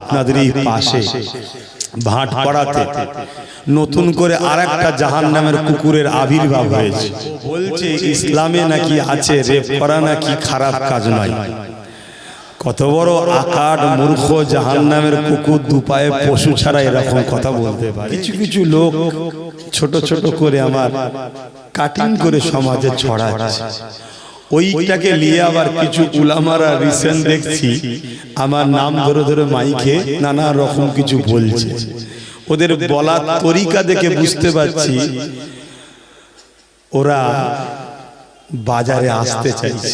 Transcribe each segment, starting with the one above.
আপনাদের এই পাশে ভাট পড়াতে নতুন করে আর একটা জাহান নামের কুকুরের আবির্ভাব হয়েছে। বলছে, ইসলামে নাকি আছে রেপ করা, নাকি খারাপ কাজ নয়? কত বড় আকার মূর্খ জাহান নামের কুকুর দুপায়ে পশু ছাড়া এরকম কথা বলতে পারে। কিছু কিছু লোক ছোট ছোট করে আমার কাটিং করে সমাজে ছড়াচ্ছে। ওইটাকে নিয়ে আবার কিছু উলামারা রিসেন্ট দেখছি। আমার নাম ধরে ধরে মাইকে নানা রকম কিছু বলছে। ওদের বলার তরিকা দেখে বুঝতে পারছি। ওরা বাজারে আসতে চাইছে।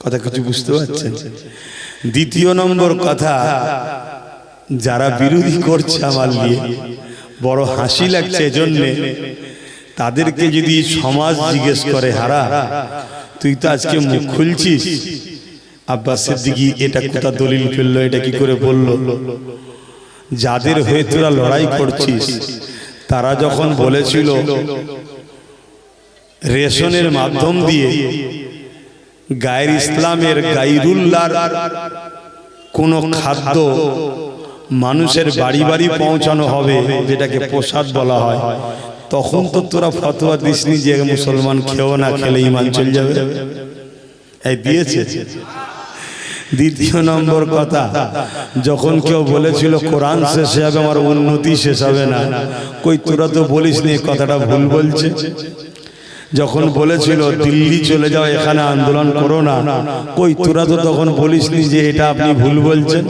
কথা কিছু বুঝতে পারছেন? দ্বিতীয় নম্বর কথা, যারা বিরোধী করছে আমার নিয়ে, বড় হাসি লাগছে এজন্যে। তাদেরকে যদি সমাজ জিজ্ঞেস করে, হারা তুই তো আজকে মুখ খুলছিস। আব্বাস সিদ্দিকি, এটা কোথা দলিল ফেলল, এটা কি করে বলল? যাদের হয়ে তোরা লড়াই করছিস, তারা যখন বলেছিল, রেশনের মাধ্যম দিয়ে গায়ের ইসলামের গাইরুল্লার কোনো খাদ্য মানুষের বাড়ি বাড়ি পৌঁছানো হবে, যেটাকে প্রসাদ বলা হয় তখন তো তোরা ফতোয়া দিসনি যে মুসলমান খেও না খেলে ইমান চল যাবে। এই দিয়েছে। দ্বিতীয় নম্বর কথা, যখন কেউ বলেছিল কোরআন শেষ হবে, আমার উন্নতি শেষ হবে না। কই, তোরা তো বলিস নি কথাটা ভুল বলছে? যখন বলেছিল, দিল্লি চলে যাও, এখানে আন্দোলন করো না। কই, তোরা তো তখন বলিসনি যে এটা আপনি ভুল বলছেন?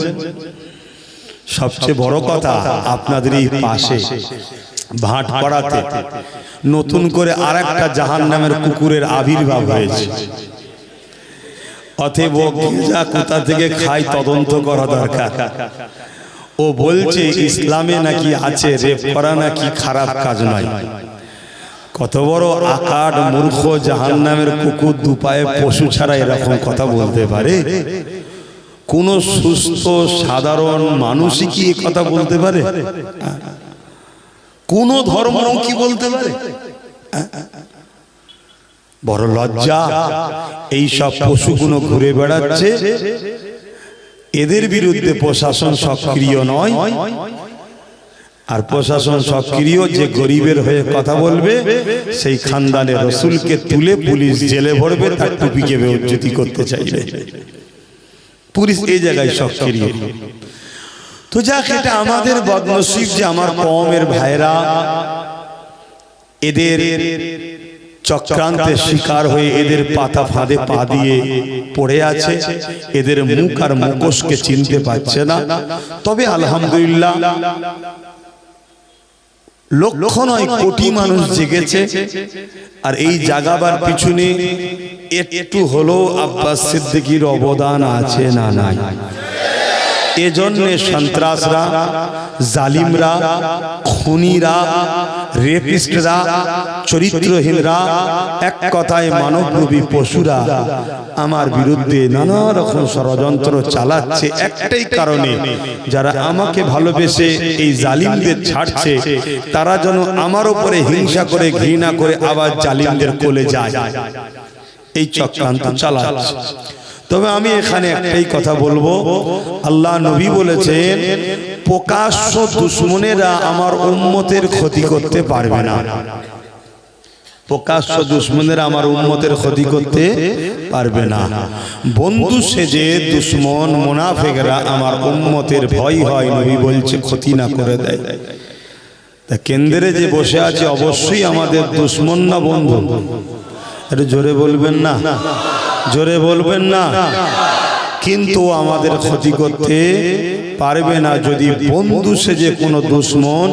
সবচেয়ে বড় কথা আপনাদের এই পাশে। ভাট পড়াতে নতুন করে আর একটা জাহান নামের কুকুরের আবির্ভাব হয়েছে। যা কোথা থেকে খায় তদন্ত করা দরকার। ও বলছে, ইসলামে নাকি আছে, রেপ করা নাকি খারাপ কাজ নয়। কত বড় আকার মূর্খ জাহান নামের কুকুর দুপায়ে পশু ছাড়া এরকম কথা বলতে পারে? কোন সুস্থ, সাধারণ মানুষই কি কথা বলতে পারে? কোন ধর্ম কি বলতে পারে? বড় লজ্জা এই সব পশুগুলো ঘুরে বেড়াচ্ছে। এদের বিরুদ্ধে প্রশাসন সক্রিয় নয়। আর প্রশাসন সক্রিয় যে গরিবের হয়ে কথা বলবে সেই খানদানে রসুলকে তুলে পুলিশ জেলে ভরবে তার টুপিকে বেউজ্জতি করতে চাইবে। পুলিশ এই জায়গায় সক্রিয়। তো যাক এটা আমাদের বদনসিব যে আমার কমের ভাইরা এদের চক্রান্তের শিকার হয়ে এদের পাতা ফাঁদে পা দিয়ে পড়ে আছে এদের মুখ আর মুখোশকে চিনতে পারছে না। তবে আলহামদুলিল্লাহ লক্ষ নয় কোটি মানুষ জেগেছে আর এই জাগাবার পিছনে একটু হলো আব্বাস সিদ্দিকির অবদান আছে না নাই? এজন্য সন্ত্রাসরা জালিমরা খুনিরা রেপিস্টরা চরিত্রহীনরা এক কথায় মানবরূপী পশুরা আমার বিরুদ্ধে নানা রকম ষড়যন্ত্র চালাচ্ছে একটাই কারণে যারা আমাকে ভালোবেসে এই জালিমদের ছাড়ছে তারা যেন আমার উপরে হিংসা করে ঘৃণা করে আবার জালিমদের কোলে যায়। এই চক্রান্ত চালাচ্ছে। তবে আমি এখানে একটাই কথা বলব। আল্লাহ নবী বলেছেন প্রকাশ্য দুশ্মনেরা আমার উম্মতের ক্ষতি করতে পারবে না। প্রকাশ্য দুশ্মনেরা আমার উন্মতের ক্ষতি করতে পারবে না। বন্ধু সেজে দুশ্মন মোনাফেকরা আমার উন্মতের ভয় হয় নবী বলছে ক্ষতি না করে দেয়। তা কেন্দ্রে যে বসে আছে অবশ্যই আমাদের দুশ্মন না বন্ধু। একটু জোরে বলবেন না? জোরে বলবেন না। কিন্তু আমাদের ক্ষতি করতে পারবে না। যদি বন্ধু সেজে কোনো দুশ্মন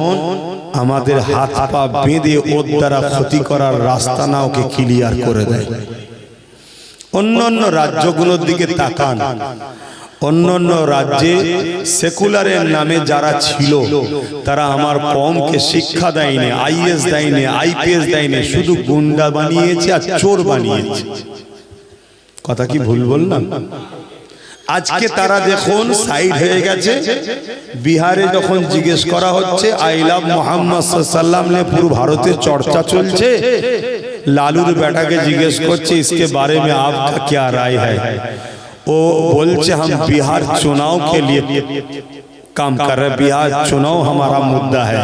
আমাদের হাত পা বেঁধে ওর দ্বারা ক্ষতি করার রাস্তা না ওকে ক্লিয়ার করে দেয়। অন্যান্য রাজ্যগুলোর দিকে তাকান। অন্যান্য রাজ্যে সেকুলারের নামে যারা ছিল তারা আমার কমকে শিক্ষা দেয়নি আইএস দেয়নি আইপিএস দেয়নি শুধু গুন্ডা বানিয়েছে আর চোর বানিয়েছে। কথা কি ভুল বললাম? আজকে তারা দেখুন সাইড হয়ে গেছে। বিহারে যখন জিজ্ঞেস করা হচ্ছে আই লাভ মোহাম্মদ সাল্লাম নিয়ে পুরো ভারতে চর্চা চলছে। লালুর বেটাকে জিজ্ঞেস করছে इसके बारे में आपका क्या राय ও বলছে हम बिहार चुनाव के लिए काम कर रहे बिहार चुनाव हमारा मुद्दा है।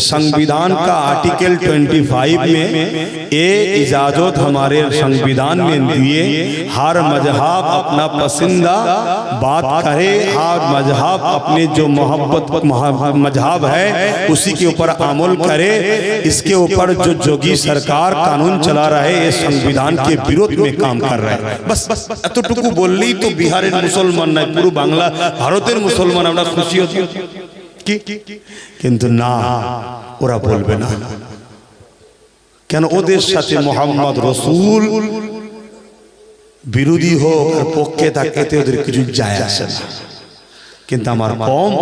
संविधान का आर्टिकल 25 में ए इजाज़त हमारे संविधान में दिए हर मज़हब अपना पसंदा बात करे हर मज़हब अपने जो मोहब्बत मज़हब है उसी के ऊपर अमल करे इसके ऊपर जो जोगी सरकार कानून चला रहे ये संविधान के विरोध में काम कर रहे हैं बस बस बोल বললেই तो बिहार मुसलमान নয় পুরো बांग्ला भारत मुसलमान अपना खुशी কিন্তু না ওরা বলবে না। কেন ওদের সাথে মোহাম্মদ রসুল বিরোধী হোক আর পক্ষে এতে ওদের কিছু যায় আসে না। কিন্তু আমার কম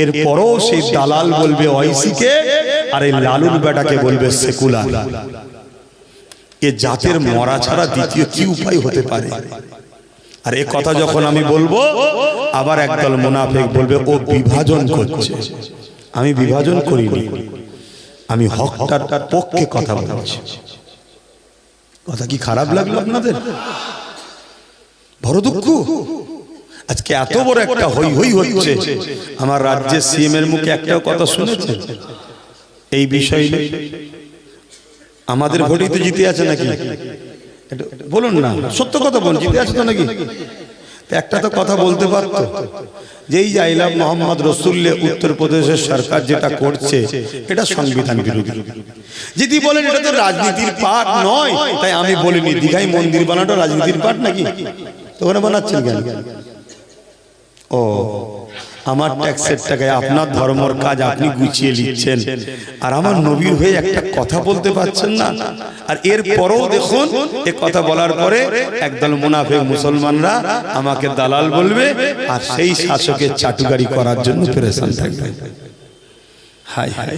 এরপরও সেই দালাল বলবে ঐসিকে আর এই লালুর বেটাকে বলবে সেকুলার। এ জাতের মরা ছাড়া দ্বিতীয় কি উপায় হতে পারে? আর এ কথা যখন আমি বলব আবার একদল মুনাফেক বলবে ও বিভাজন করছে। আমি বিভাজন করিনি। আমি হকটার পক্ষে কথা বলছি। কথা কি খারাপ লাগল আপনাদের? বড় দুঃখ। আজকে এত বড় একটা হই হই হচ্ছে। আমার রাজ্যের সিএম এর মুখে একটাও কথা শুনেছেন? এই বিষয়ে আমাদের ভোটেই তো জিতে আছে নাকি? বলুন না, সত্য কথা বলুন, জিতে আছে তো নাকি? একটা তো কথা বলতে পারতো যেই জাইলাম মোহাম্মদ রসুল্লে উত্তরপ্রদেশের সরকার যেটা করছে, এটা সংবিধান বিরোধী। যদি বলেন এটা তো রাজনীতির পাঠ নয়, তাই আমি বলিনি দীঘায় মন্দির বানানো রাজনীতির পাঠ নাকি? তো ওখানে বানাচ্ছেন কেন? ও আমার ট্যাক্সের টাকায় আপনার ধর্মর কাজ আপনি গুছিয়ে নিচ্ছেন। আর আমার নবীর হয়ে একটা কথা বলতে পারছেন না। আর এর পরেও দেখুন, এ কথা বলার পরে একদল মুনাফেক মুসলমানরা আমাকে দালাল বলবে, আর সেই শাসকের চাটুগাড়ি করার জন্য পেরেশান থাকবে। হাই হাই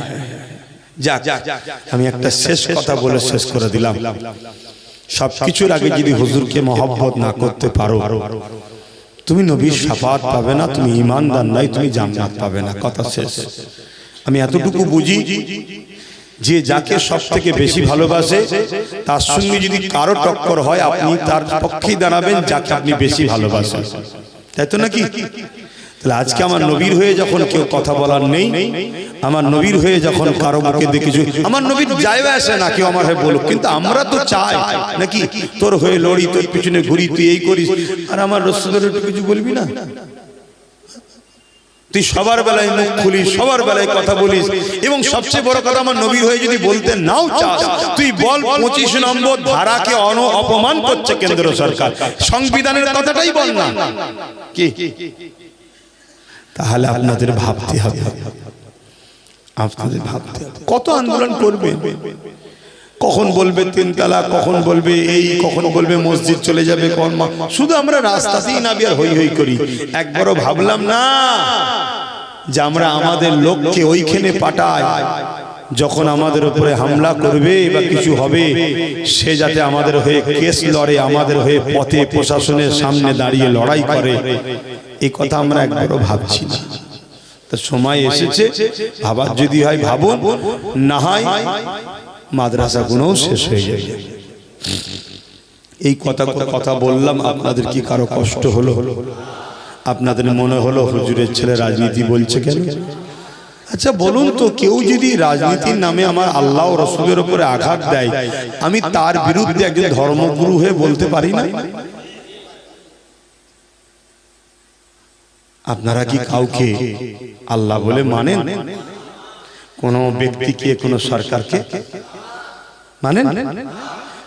আমি একটা শেষ কথা বলে শেষ করে দিলাম। সবকিছুর আগে যদি হুজুরকে মহব্বত না করতে পারো তুমি নবীর সাফাত পাবে না, তুমি ইমানদার নাই, তুমি জান্নাত পাবে না। কথা শেষ। আমি এতটুকু বুঝি যে যাকে সব থেকে বেশি ভালোবাসে, তার সঙ্গে যদি কারও টক্কর হয়, আপনি তার পক্ষেই দাঁড়াবেন, যাকে আপনি বেশি ভালোবাসেন। তাই তো নাকি? তাহলে আজকে আমার নবীর হয়ে যখন কেউ কথা বলার নেই, আমার নবীর হয়ে যখন কারও মুখে দেখেছি আমার নবীর যায় আসে না, কেউ আমার হয়ে বলুক, কিন্তু আমরা তো চাই, নাকি? তোর হয়ে লড়ি, তোর পিছনে ঘুরি, তুই এই করিস। আর আমার রসুলের একটু কিছু বলবি না? তুই সবার বেলায় মুখ খুলিস, সবার বেলায় কথা বলিস, এবং সবচেয়ে বড় কথা আমার নবীর হয়ে যদি বলতে নাও চাস, তুই বল পঁচিশ নম্বর ধারাকে অন অপমান করছে কেন্দ্র সরকার। সংবিধানের কথাটাই বল না। কি? তাহলে আপনাদের ভাবতে হবে। আপনাদের ভাবতে কত আন্দোলন করবে? কখন বলবে তিন তালা কখন বলবে এই, কখন বলবে মসজিদ চলে যাবে, কখন শুধু আমরা রাস্তাতেই না, বিয়ার হই হই করি। একবারও ভাবলাম না যে আমরা আমাদের লোককে ওইখানে পাঠাই। যখন আমাদের উপরে হামলা করবে বা কিছু হবে, সে যাতে আমাদের হয়ে কেস লড়ে, আমাদের হয়ে পথে প্রশাসনের সামনে দাঁড়িয়ে লড়াই করে। এই কথা আমরা একবারও ভাবছি না। তো সময় এসেছে, ভাবার যদি হয় ভাবুন, না হয় মাদ্রাসা গুণও শেষ হয়ে যাবে। এই কথা কথা বললাম, আপনাদের কি কারও কষ্ট হলো? আপনাদের মনে হলো হুজুরের ছেলে রাজনীতি বলছে কেন? আচ্ছা বলুন তো, কেউ যদি রাজনীতির নামে আমার আল্লাহ রসুলের উপরে আঘাত দেয়, আমি তার বিরুদ্ধে একজন ধর্মগুরু হয়ে বলতে পারি না? আপনারা কি কাউকে আল্লাহ বলে মানেন? কোন ব্যক্তিকে কোন সরকারকে মানেন?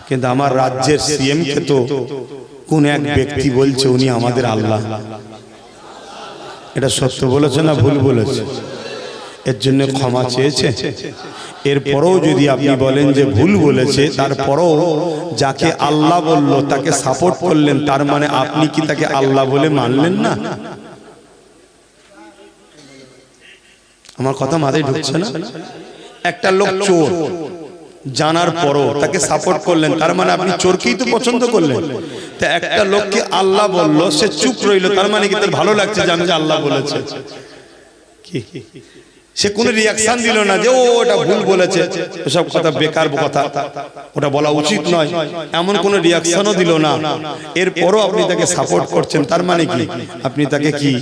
কিন্তু আমার রাজ্যের সিএম কে তো কোন এক ব্যক্তি বলছে উনি আমাদের আল্লাহ। এটা সত্য বলেছে না ভুল বলেছে? এর জন্য ক্ষমা চেয়েছে? এরপরেও যদি আপনি বলেন যে ভুল বলেছে তারপরও যাকে আল্লাহ বলল তাকে সাপোর্ট করলেন তার মানে আপনি কি তাকে আল্লাহ বলে মানলেন না? আমার কথা মাথায় ঢুকছে না? একটা লোক চোর। জানার পরও তাকে সাপোর্ট করলেন। তার মানে আপনি চোরকেই তো পছন্দ করলেন। তা একটা লোককে আল্লাহ বলল সে চুপ রইল। তার মানে কি তার ভালো লাগছে জানে যে আল্লাহ বলেছে? কি? সে কোনো রিয়াকশন দিল না যে ও ওটা ভুল বলেছে। এসব কথা বেকার কথা। ওটা বলা উচিত নয়। এমন কোনো রিয়াকশনও দিল না। এরপরও আপনি তাকে সাপোর্ট করছেন। তার মানে কি? আপনি তাকে কি?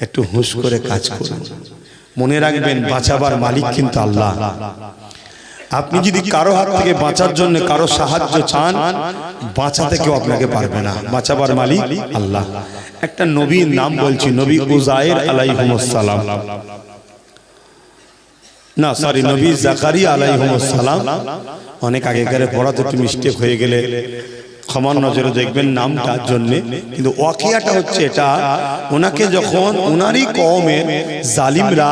একটু হুঁশ করে কাজ করুন। মনে রাখবেন, বাঁচাবার মালিক কিন্তু আল্লাহ। আপনি যদি কারও হাত থেকে বাঁচার জন্য কারও সাহায্য চান, বাঁচাতে কেউ আপনাকে পারবে না। বাঁচাবার মালিক আল্লাহ। একটা নবীর নাম বলছি, নবী উজায়ের আলাইহুমুসসালাম। না সরি নবী জাকারিয়া আলাইহুমুসসালাম। অনেক আগেকার পড়াতে একটু মিস্টেক হয়ে গেলে। ক্ষমার নজরে দেখবেন নাম তার জন্য। কিন্তু ওয়াকিয়াটা হচ্ছে এটা ওনাকে যখন ওনারই কমের জালিমরা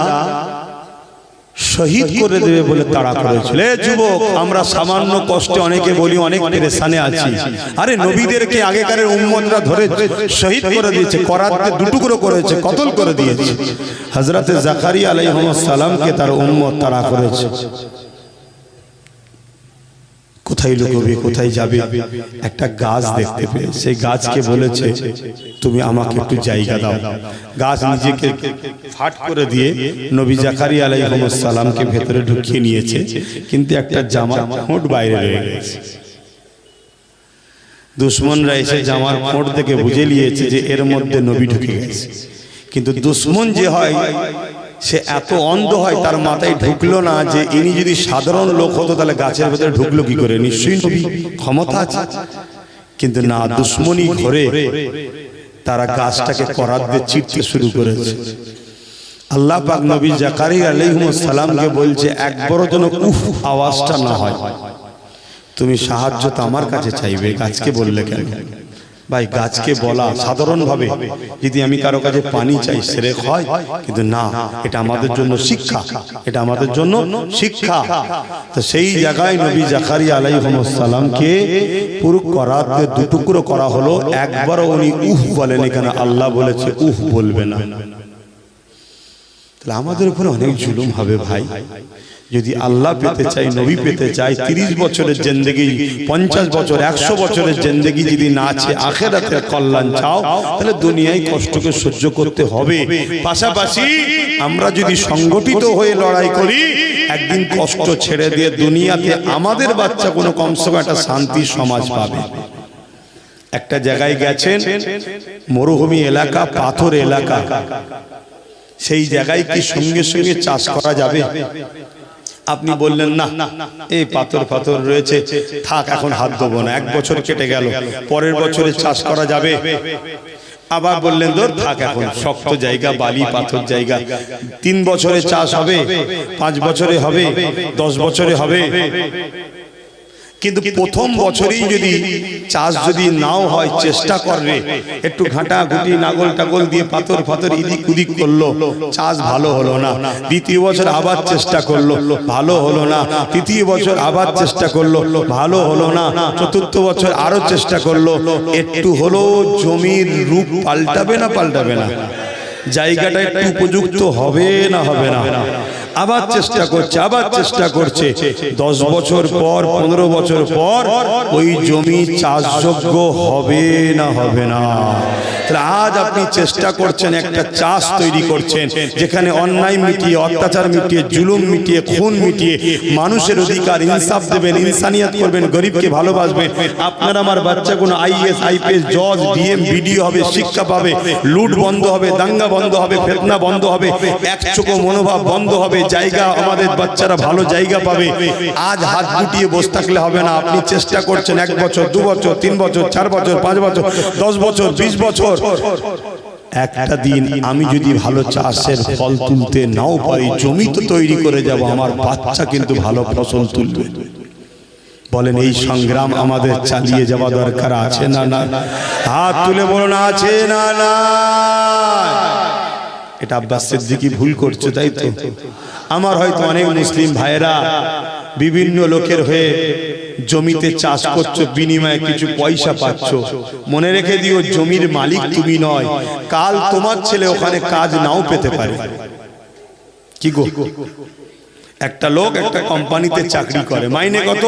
শহীদ করে দেবে বলে তাড়া করেছিল। যুবক আমরা সামান্য কষ্টে অনেকে বলি অনেক পেরেশানে আছি। আরে নবীদেরকে আগেকারের উম্মতরা ধরে শহীদ করে দিয়েছে করাতে দুটুকরো করেছে কতল করে দিয়েছে। হজরতে জাকারিয়া আলাইহিস সালামকে তার উম্মত তাড়া করেছে। কোথায় লুকোবে কোথায় যাবে একটা গাছ দেখতে পেয়ে সেই গাছকে বলেছে তুমি আমাকে একটু জায়গা দাও। গাছ নিজেকে ফাট করে দিয়ে নবী জাকারি সালামকে ভেতরে ঢুকিয়ে নিয়েছে। কিন্তু একটা জামা খোঁট বাইরে রয়ে গেছে। দুশ্মনরা এসে জামার খোঁট থেকে বুঝে নিয়েছে যে এর মধ্যে নবী ঢুকে গেছে। কিন্তু দুশ্মন যে হয় সে এত অন্ধ হয় তার মাথায় ঢুকলো না যে ইনি যদি সাধারণ লোক হতো তাহলে গাছের ভেতরে ঢুকলো কি করে? নিশ্চয়ই ক্ষমতা আছে। কিন্তু না দুশ্মনী ঘরে তারা গাছটাকে করার দিয়ে চিটতে শুরু করেছে। আল্লাহ পাক নবী জাকারি আলাইহিস সালামকে বলছে একবারও যেন উফ আওয়াজটা না হয়। তুমি সাহায্য তো আমার কাছে চাইবে গাছকে বললে কেন? ভাই গাছকে বলা সাধারণভাবে যদি আমি কারও কাছে পানি চাই সেরে হয় কিন্তু না এটা আমাদের জন্য শিক্ষা এটা আমাদের জন্য শিক্ষা। তো সেই জায়গায় নবী জাকারি আলাইহিসসালামকে পুরো করাতে দুটুকরো করা হলো একবারও উনি উহ বলেন এখানে আল্লাহ বলেছে উহ বলবে না। তাহলে আমাদের উপরে অনেক জুলুম হবে ভাই। যদি আল্লাহ পেতে চাই নবী পেতে চাই তিরিশ বছরের জেন্দেগি পঞ্চাশ বছর একশো বছরের জেন্দেগি যদি না আছে আখেরাতের কল্যাণ চাও তাহলে দুনিয়ায় কষ্টকে সহ্য করতে হবে। পাশাপাশি আমরা যদি সংগঠিত হয়ে লড়াই করি একদিন কষ্ট ছেড়ে দিয়ে দুনিয়াতে আমাদের বাচ্চা কোনো কমসে কম একটা শান্তি সমাজ পাবে। একটা জায়গায় গেছেন মরুভূমি এলাকা পাথর এলাকা। সেই জায়গায় কি সঙ্গে সঙ্গে চাষ করা যাবে? আপনি বললেন, না, এই পাথর পাথর রয়েছে, থাক, এখন হাত দেবো না, এক বছর কেটে গেল, পরের বছরে চাষ করা যাবে। আবার বললেন, ধর, থাক, এখন শক্ত জায়গা, বালি, পাথর জায়গা, তিন বছরে চাষ হবে, পাঁচ বছরে হবে, দশ বছরে হবে। কিন্তু প্রথম বছরেই যদি চাষ যদি নাও হয় চেষ্টা করবে। একটু ঘাটা ঘুটি নাগল টাগল দিয়ে পাথর ফাথর ইদিক উদিক করল। চাষ ভালো হলো না। দ্বিতীয় বছর আবার চেষ্টা করল। ভালো হলো না। তৃতীয় বছর আবার চেষ্টা করল। ভালো হলো না। চতুর্থ বছর আরও চেষ্টা করল। একটু হলো জমির রূপ পাল্টাবে না পাল্টাবে না জায়গাটা একটু উপযুক্ত হবে না হবে না। আবার চেষ্টা করছে আবার চেষ্টা করছে। দশ বছর পর পনেরো বছর পর ওই জমি চাষযোগ্য হবে না হবে না। আজ আপনি চেষ্টা করছেন একটা চাষ তৈরি করছেন যেখানে অন্যায় মিটিয়ে অত্যাচার মিটিয়ে জুলুম মিটিয়ে খুন মিটিয়ে মানুষের অধিকার ইনসাফ দেবেন ইনসানিয়াত করবেন গরিবকে ভালোবাসবেন। আপনার আমার বাচ্চা কোনো আইএস আইপিএস জজ ডিএম বিডিও হবে শিক্ষা পাবে লুট বন্ধ হবে দাঙ্গা বন্ধ হবে ফেতনা বন্ধ হবে এক চোখো মনোভাব বন্ধ হবে জায়গা আমাদের বাচ্চারা ভালো জায়গা পাবে। আজ হাত গুটিয়ে বসে থাকলে হবে না। আপনি চেষ্টা করছেন এক বছর দু বছর তিন বছর চার বছর পাঁচ বছর দশ বছর বিশ বছর। একটা দিন আমি যদি ভালো চাষের ফল তুলতে নাও পারি জমি তো তৈরি করে যাব আমার বাচ্চা কিন্তু ভালো ফসল তুলবে। বলেন এই সংগ্রাম আমাদের চালিয়ে যাওয়া দরকার আছে না না? হাত তুলে বলুন আছে না না? এটা আব্বাস সিদ্দিকি ভুল করছে তাই তো? আমার হয়তো অনেক মুসলিম ভাইয়েরা বিভিন্ন লোকের হয়ে জমিতে চাষ করছ বিনিময়ে কিছু পয়সা পাচ্ছ। মনে রেখে দিও জমির মালিক তুমি নয়। কাল তোমার ছেলে ওখানে কাজ নাও পেতে পারে। কি গো? একটা লোক একটা কোম্পানিতে চাকরি করে। মাইনে কত?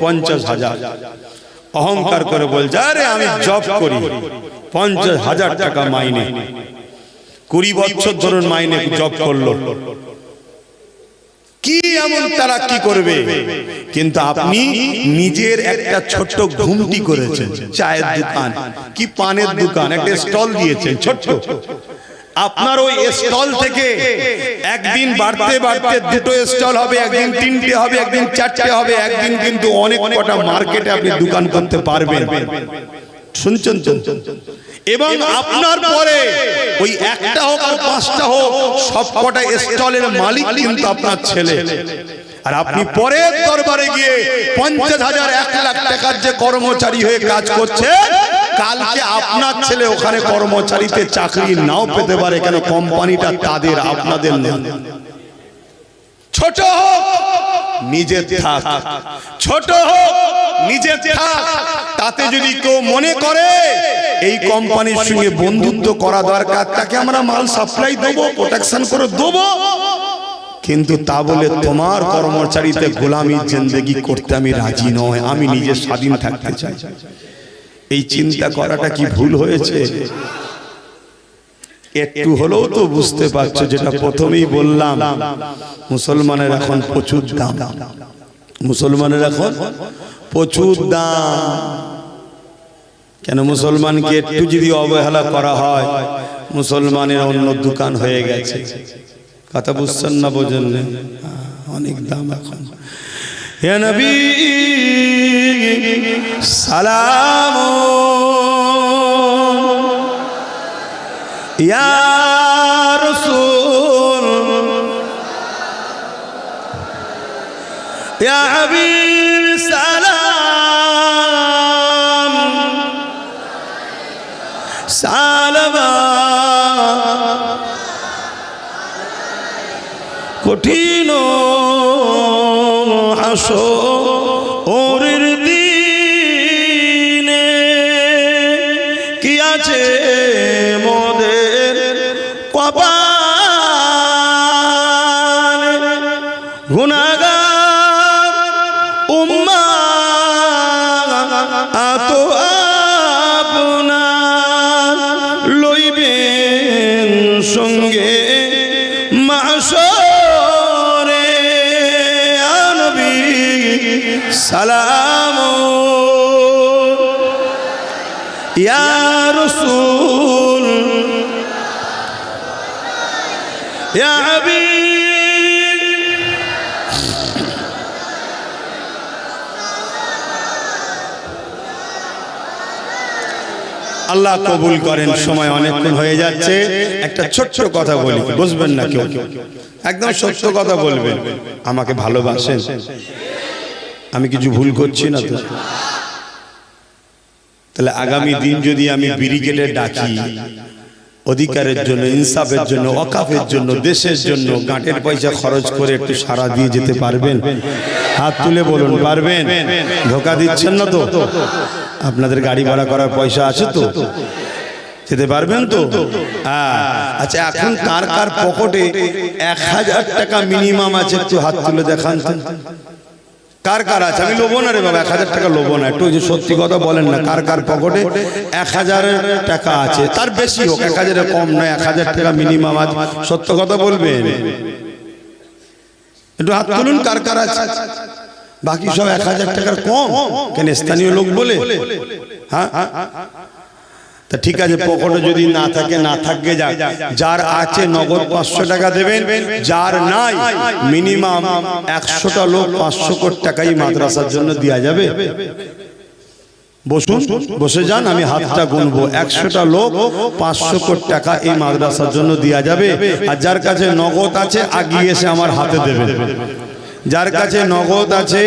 পঞ্চাশ হাজার। অহংকার করে বলছে আরে আমি জব করি। পঞ্চাশ হাজার টাকা মাইনে। কুড়ি বছর ধরুন মাইনে জব করল। কি এমন তারা কি করবে? কিন্তু আপনি নিজের একটা ছোট্ট ঘুমটি করেছেন, চায়ের দোকান, কি পানের দোকান, একটা স্টল দিয়েছেন, ছোট্ট। আপনার ওই স্টল থেকে একদিন বাড়তে বাড়তে দুটো স্টল হবে, একদিন তিনটে হবে, একদিন চারটে হবে, একদিন কিন্তু অনেক কটা মার্কেটে আপনি দোকান করতে পারবেন। শুনছেন তো? এবং আপনার পরে ওই একটা হোক আর পাঁচটা হোক সব কটা স্টলের মালিক কিন্তু আপনার ছেলে। আর আপনি পরের দরবারে গিয়ে পঞ্চাশ হাজার এক লাখ টাকার যে কর্মচারী হয়ে কাজ করছে কালকে আপনার ছেলে ওখানে কর্মচারীতে চাকরি নাও পেতে পারে কেন কোম্পানিটা তাদের আপনাদের না। ছোট হোক নিজে থাক। ছোট হোক নিজে থাক। তাতে যদি কেউ মনে করে এই কোম্পানির সঙ্গে বন্ধুত্ব করা দরকার তাকে আমরা মাল সাপ্লাই দেবো প্রোটেকশন করে দেবো। কিন্তু তা বলে তোমার কর্মচারীতে গোলামির জিন্দগি করতে আমি রাজি নয় আমি নিজে স্বাধীন থাকতে চাই। এই চিন্তা করাটা কি ভুল হয়েছে? একটু হলেও তো বুঝতে পারছ যেটা প্রথমেই বললাম মুসলমানের এখন প্রচুর দাম। মুসলমানের এখন প্রচুর দাম। কেন মুসলমানকে একটু যদি অবহেলা করা হয়, মুসলমানের অন্য দোকান হয়ে গেছে। কথা বুঝছেন না বোঝেন অনেক দাম এখন। সালাম। ইয়া রাসূল। ইয়া সালামা। কঠিন হাসো সালাম হাবিব। আল্লাহ কবুল করেন, সময় অনেকক্ষণ হয়ে যাচ্ছে। একটা ছোট্ট কথা বলি, বুঝবেন না কেউ। একদম সত্য কথা বলবেন। আমাকে ভালোবাসেন। আমি কিছু ভুল করছি না তো? তাহলে আগামী দিন যদি আমি ব্রিগেডে ডাকি অধিকারের জন্য ইনসাফের জন্য অকাফের জন্য দেশের জন্য গাঁটের পয়সা খরচ করে একটু সারা দিয়ে যেতে পারবেন? হাত তুলে বলুন পারবেন? ধোকা দিচ্ছেন না তো? আপনাদের গাড়ি ভাড়া করার পয়সা আছে তো? যেতে পারবেন তো? হ্যাঁ। আচ্ছা এখন কার কার পকেটে এক হাজার টাকা মিনিমাম আছে? একটু হাত তুলে দেখান। কার কার আছে? আমি লোবো না রে বাবা, এক হাজার টাকা লোবো না। একটু সত্যি কথা বলেন না, কার কার পকেটে এক হাজার টাকা আছে। তার বেশি হোক, এক হাজারে কম নয়, এক হাজার টাকা মিনিমাম আজ সত্য কথা বলবেন? একটু হাত তুলুন, কার কার আছে? বাকি সব এক হাজার টাকার কম। কেন স্থানীয় লোক বলে? হ্যাঁ? তা ঠিক আছে পকেটে যদি না থাকে না থাকবে যাক। যার আছে নগদ পাঁচশো টাকা দেবেন যার নাই মিনিমাম একশোটা লোক পাঁচশো কোটি টাকাই মাদ্রাসার জন্য দেওয়া যাবে। বসুন বসে যান আমি হাতটা গুনবো। একশোটা লোক পাঁচশো কোটি টাকা এই মাদ্রাসার জন্য দেওয়া যাবে। আর যার কাছে নগদ আছে আগিয়ে এসে আমার হাতে দেবে যার কাছে নগদ আছে